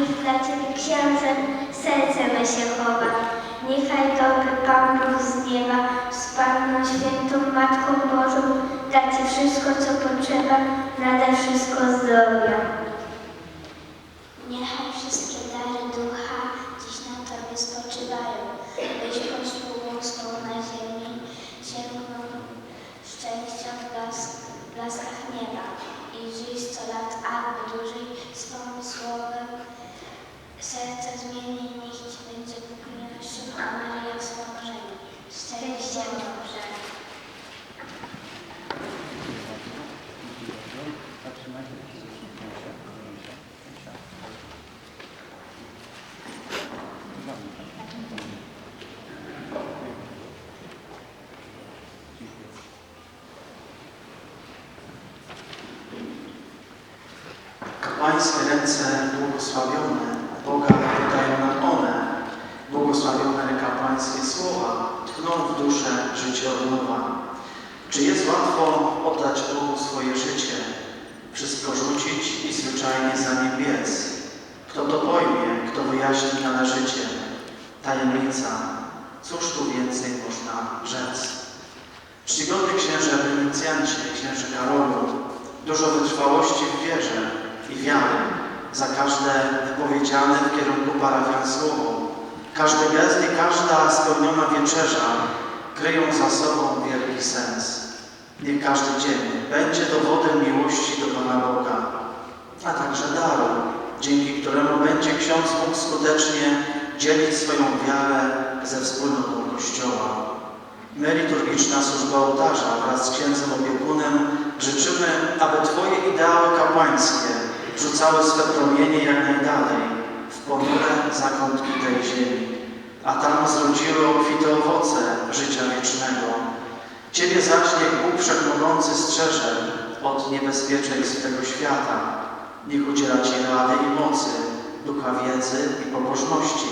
nich dla Ciebie księże serce me się chowa. Niechaj dobry Pan Bóg z nieba, z Panną Świętą Matką Bożą, da Ci wszystko, co potrzeba, nada wszystko zdrowia. Niechaj wszystkie dary ducha dziś na Tobie spoczywają, byś pośród błogosłał na ziemi, sięgną szczęścia w blask, blaskach nieba i żyj sto lat, aby dłużej swym słowem serce zmieni, niech Ci będzie Bóg miłością, a Maryja wspomożenie. Szczęścia Boże. Pańskie ręce błogosławione, Boga wydają nam one. Błogosławione kapłańskie słowa tchną w duszę życie od nowa. Czy jest łatwo oddać Bogu swoje życie, wszystko rzucić i zwyczajnie za nim biec? Kto to pojmie, kto wyjaśni należycie? Tajemnica, cóż tu więcej można rzec? Czcigodny księże Beneficjancie, księże Karolu, dużo wytrwałości w wierze i wiary za każde wypowiedziane w kierunku parafian słowo. Każdy gest i każda spełniona wieczerza kryją za sobą wielki sens. Niech każdy dzień będzie dowodem miłości do Pana Boga, a także daru, dzięki któremu będzie ksiądz mógł skutecznie dzielić swoją wiarę ze wspólnotą Kościoła. My, liturgiczna służba ołtarza wraz z księdzem opiekunem życzymy, aby Twoje ideały kapłańskie rzucały swe promienie jak najdalej w ponure zakątki tej ziemi, a tam zrodziły obfite owoce życia wiecznego. Ciebie zaś niech Bóg Wszechmogący strzeże od niebezpieczeństw tego świata. Niech udziela Ci rady i mocy, ducha wiedzy i pobożności,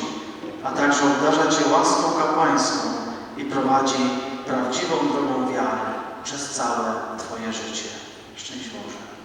a także obdarza Cię łaską kapłańską i prowadzi prawdziwą drogą wiary przez całe Twoje życie. Szczęść Boże.